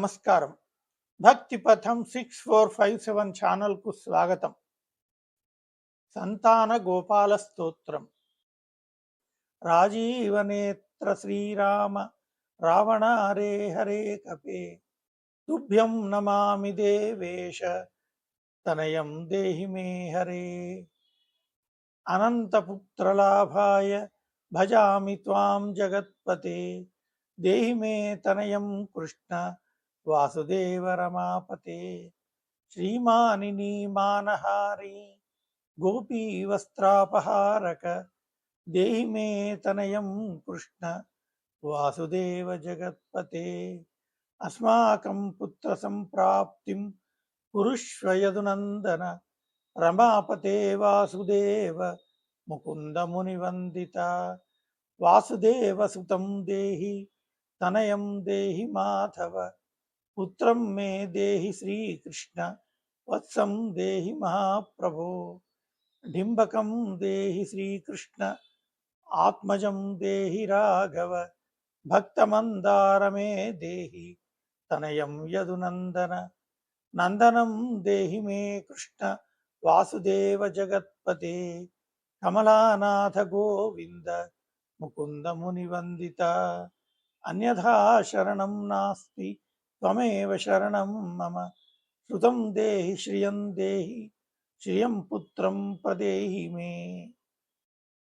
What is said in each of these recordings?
అందరికీ నమస్కారం భక్తి పథం సిక్స్ ఫోర్ ఫైవ్ సెవెన్ ఛానల్కు స్వాగతం సంతాన గోపాల స్తోత్రం రాజీవనేత్ర శ్రీరామ రావణ హరే హరే కపే తుభ్యం నమామి దేవేశ తనయం దేహి మే హరే అనంతపుత్రలాభాయ భజామి త్వాం జగత్పతే దేహి మే తనయం కృష్ణ వాసుదేవ రమాపతే శ్రీమానిని మానహారి గోపీ వస్త్రాపహారక దేహి మే తనయం కృష్ణ వాసుదేవ జగత్పతే. అస్మాకం పుత్ర సంప్రాప్తిం పురుష్వయదునందన రమాపతే వాసుదేవ ముకుంద మునివందిత. వాసుదేవ సుతం దేహి తనయం దేహి మాధవ పుత్రం మే దేహి శ్రీకృష్ణ వత్సం దేహి మహాప్రభో డింబకం దేహి శ్రీకృష్ణ ఆత్మజం దేహి రాఘవ భక్తమందారమే దేహి తనయం యదునందన నందనం దేహి మే కృష్ణ వాసుదేవ జగత్పతే కమలానాథ గోవింద ముకుంద మునివందిత అన్యథా శరణం నాస్తి త్వమేవ శరణం మమ శృతం దేహి శ్రియం దేహి శ్రియం పుత్రం ప్రదేహి మే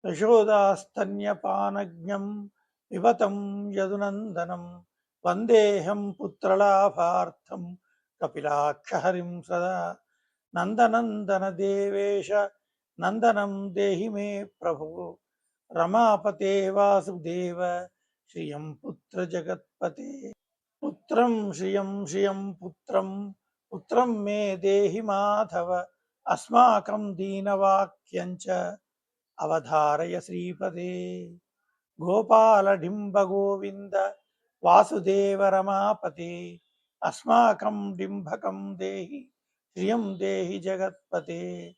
యశోదాస్తన్యపానజ్ఞం పిబతం యదునందనం వందేహం పుత్రలాభార్థం కపిలాక్షహరిం సదా నందనందన దేవేశ నందనం దేహి మే ప్రభు రమాపతే వాసుదేవ శ్రియం పుత్ర జగత్పతే పుత్రం శ్రియం శ్రియం పుత్రం పుత్రం మే దేహి మాధవ అస్మాకం దీనవాక్యంచ అవధారయ శ్రీపదే. గోపాలడింబ గోవింద వాసుదేవ రమాపతే అస్మాకం డింబకం దేహి శ్రియం దేహి జగత్పతే.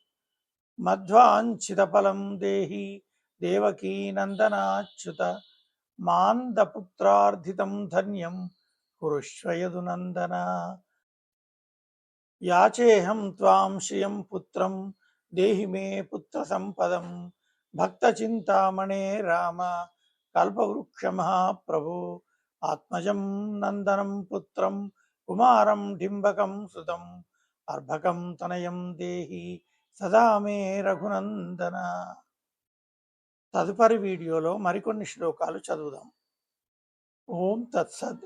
మధ్వాంఛితఫలం దేహి దేవకీ నందనాచ్యుత మాందపుత్రార్థితం ధన్యం పురుష్వయదునందన యాచేహం త్వాం శ్రియం పుత్రం దేహి మే పుత్ర సంపదం భక్త చింతామణే రామ కల్పవృక్ష మహాప్రభు ఆత్మజం నందనం పుత్రం కుమారం డింబకం సుతం అర్భకం తనయం దేహి సదా మే రఘునందన తదుపరి వీడియోలో మరికొన్ని శ్లోకాలు చదువుదాం. ఓం తత్సద్